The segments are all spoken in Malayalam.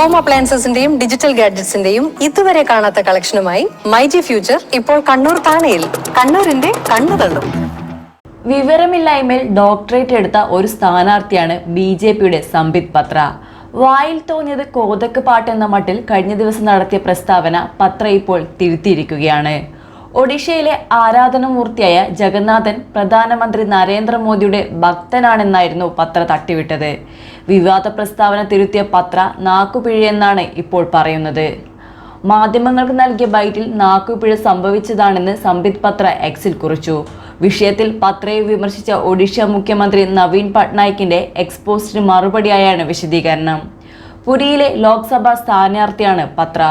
ഹോം അപ്ലയൻസസിന്റെയും ഡിജിറ്റൽ ഗാഡ്ജറ്റ്സിന്റെയും ഇതുവരെ കാണാത്ത കളക്ഷനുമായി മൈ ജി ഫ്യൂച്ചർ ഇപ്പോൾ കണ്ണൂർ താണയിൽ. കണ്ണൂരിന്റെ കണ്ണു വിവരമില്ലായ്മയിൽ ഡോക്ടറേറ്റ് എടുത്ത ഒരു സ്ഥാനാർത്ഥിയാണ് ബി ജെ പിയുടെ സംബിത് പത്ര. വായിൽ തോന്നിയത് കോതക്ക് പാട്ട് എന്ന മട്ടിൽ കഴിഞ്ഞ ദിവസം നടത്തിയ പ്രസ്താവന പത്ര ഇപ്പോൾ തിരുത്തിയിരിക്കുകയാണ്. ഒഡീഷയിലെ ആരാധനമൂർത്തിയായ ജഗന്നാഥൻ പ്രധാനമന്ത്രി നരേന്ദ്രമോദിയുടെ ഭക്തനാണെന്നായിരുന്നു പത്ര തട്ടിവിട്ടത്. വിവാദ പ്രസ്താവന തിരുത്തിയ പത്ര നാക്കുപിഴയെന്നാണ് ഇപ്പോൾ പറയുന്നത്. മാധ്യമങ്ങൾക്ക് നൽകിയ ബൈറ്റിൽ നാക്കുപിഴ സംഭവിച്ചതാണെന്ന് സംബിത് പത്ര എക്സിൽ കുറിച്ചു. വിഷയത്തിൽ പത്രയെ വിമർശിച്ച ഒഡീഷ മുഖ്യമന്ത്രി നവീൻ പട്നായിക്കിന്റെ എക്സ്പോസ്റ്റിന് മറുപടിയായാണ് വിശദീകരണം. പുരിയിലെ ലോക്സഭാ സ്ഥാനാർത്ഥിയാണ് പത്ര.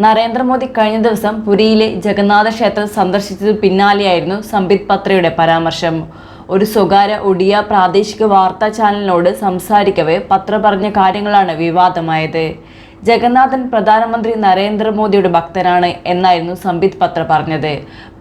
നരേന്ദ്രമോദി കഴിഞ്ഞ ദിവസം പുരിയിലെ ജഗന്നാഥ ക്ഷേത്രം സന്ദർശിച്ചതിന് പിന്നാലെയായിരുന്നു സംബിത് പത്രയുടെ പരാമർശം. ഒരു സ്വകാര്യ ഒഡിയ പ്രാദേശിക വാർത്താ ചാനലിനോട് സംസാരിക്കവേ പത്ര പറഞ്ഞ കാര്യങ്ങളാണ് വിവാദമായത്. ജഗന്നാഥൻ പ്രധാനമന്ത്രി നരേന്ദ്രമോദിയുടെ ഭക്തനാണ് എന്നായിരുന്നു സംബിത് പത്ര പറഞ്ഞത്.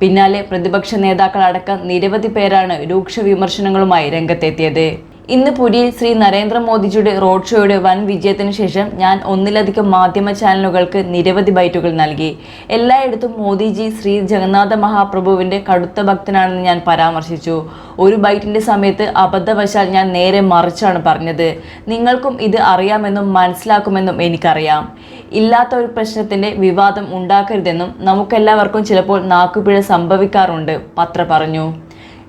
പിന്നാലെ പ്രതിപക്ഷ നേതാക്കളടക്കം നിരവധി പേരാണ് രൂക്ഷ വിമർശനങ്ങളുമായി രംഗത്തെത്തിയത്. ഇന്ന് പുരിയിൽ ശ്രീ നരേന്ദ്രമോദിജിയുടെ റോഡ് ഷോയുടെ വൻ വിജയത്തിന് ശേഷം ഞാൻ ഒന്നിലധികം മാധ്യമ ചാനലുകൾക്ക് നിരവധി ബൈറ്റുകൾ നൽകി. എല്ലായിടത്തും മോദിജി ശ്രീ ജഗന്നാഥ മഹാപ്രഭുവിന്റെ കടുത്ത ഭക്തനാണെന്ന് ഞാൻ പരാമർശിച്ചു. ഒരു ബൈറ്റിന്റെ സമയത്ത് അബദ്ധവശാൽ ഞാൻ നേരെ മറിച്ചാണ് പറഞ്ഞത്. നിങ്ങൾക്കും ഇത് അറിയാമെന്നും മനസ്സിലാക്കുമെന്നും എനിക്കറിയാം. ഇല്ലാത്ത ഒരു പ്രശ്നത്തിന്റെ വിവാദം ഉണ്ടാക്കരുതെന്നും നമുക്കെല്ലാവർക്കും ചിലപ്പോൾ നാക്കുപിഴ സംഭവിക്കാറുണ്ട് പത്ര പറഞ്ഞു.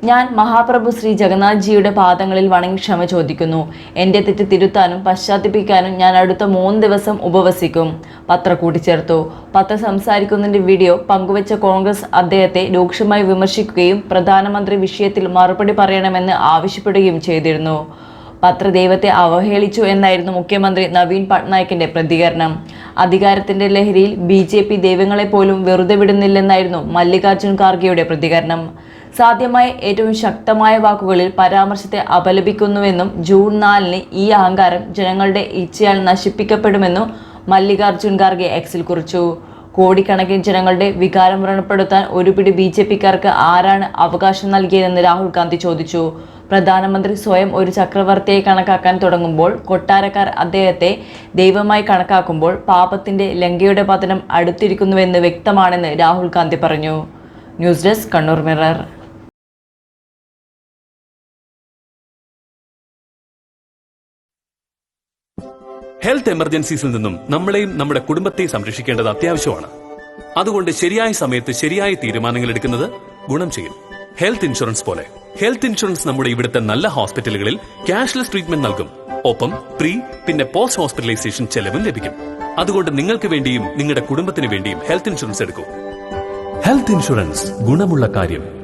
ഞാൻ മഹാപ്രഭു ശ്രീ ജഗന്നാഥ്ജിയുടെ പാദങ്ങളിൽ വണങ്ങി ക്ഷമ ചോദിക്കുന്നു. എന്റെ തെറ്റ് തിരുത്താനും പശ്ചാത്തപിക്കാനും ഞാൻ അടുത്ത മൂന്ന് ദിവസം ഉപവസിക്കും. പത്ര കൂട്ടിച്ചേർത്തു. പത്ര സംസാരിക്കുന്നതിന്റെ വീഡിയോ പങ്കുവച്ച കോൺഗ്രസ് അദ്ദേഹത്തെ രൂക്ഷമായി വിമർശിക്കുകയും പ്രധാനമന്ത്രി വിഷയത്തിൽ മറുപടി പറയണമെന്ന് ആവശ്യപ്പെടുകയും ചെയ്തിരുന്നു. പത്ര ദൈവത്തെ അവഹേളിച്ചു എന്നായിരുന്നു മുഖ്യമന്ത്രി നവീൻ പട്നായിക്കിന്റെ പ്രതികരണം. അധികാരത്തിന്റെ ലഹരിയിൽ ബി ജെ പി ദൈവങ്ങളെപ്പോലും വെറുതെ വിടുന്നില്ലെന്നായിരുന്നു മല്ലികാർജുൻ ഖാർഗെയുടെ പ്രതികരണം. സാധ്യമായ ഏറ്റവും ശക്തമായ വാക്കുകളിൽ പരാമർശത്തെ അപലപിക്കുന്നുവെന്നും ജൂൺ നാലിന് ഈ അഹങ്കാരം ജനങ്ങളുടെ ഇച്ഛയാൽ നശിപ്പിക്കപ്പെടുമെന്നും മല്ലികാർജുൻ ഖാർഗെ എക്സിൽ കുറിച്ചു. കോടിക്കണക്കിന് ജനങ്ങളുടെ വികാരം വ്രണപ്പെടുത്താൻ ഒരു പിടി ബി ജെ പിക്കാർക്ക് ആരാണ് അവകാശം നൽകിയതെന്ന് രാഹുൽ ഗാന്ധി ചോദിച്ചു. പ്രധാനമന്ത്രി സ്വയം ഒരു ചക്രവർത്തിയെ കണക്കാക്കാൻ തുടങ്ങുമ്പോൾ കൊട്ടാരക്കാർ അദ്ദേഹത്തെ ദൈവമായി കണക്കാക്കുമ്പോൾ പാപത്തിന്റെ ലങ്കയുടെ പതനം അടുത്തിരിക്കുന്നുവെന്ന് വ്യക്തമാണെന്ന് രാഹുൽ ഗാന്ധി പറഞ്ഞു. News desk Kannur mirror. Health എമർജൻസീസിൽ നിന്നും നമ്മളെയും നമ്മുടെ കുടുംബത്തെയും സംരക്ഷിക്കേണ്ടത് അത്യാവശ്യമാണ്. അതുകൊണ്ട് ശരിയായ സമയത്ത് ശരിയായ തീരുമാനങ്ങൾ എടുക്കുന്നത് ഗുണം ചെയ്യും. ഹെൽത്ത് ഇൻഷുറൻസ് പോലെ. ഹെൽത്ത് ഇൻഷുറൻസ് നമ്മുടെ ഇവിടുത്തെ നല്ല ഹോസ്പിറ്റലുകളിൽ ക്യാഷ്ലെസ് ട്രീറ്റ്മെന്റ് നൽകും. ഒപ്പം പ്രീ പിന്നെ പോസ്റ്റ് ഹോസ്പിറ്റലൈസേഷൻ ചെലവും ലഭിക്കും. അതുകൊണ്ട് നിങ്ങൾക്ക് വേണ്ടിയും നിങ്ങളുടെ കുടുംബത്തിന് വേണ്ടിയും ഹെൽത്ത് ഇൻഷുറൻസ് എടുക്കൂ. ഹെൽത്ത് ഇൻഷുറൻസ് ഗുണമുള്ള കാര്യം.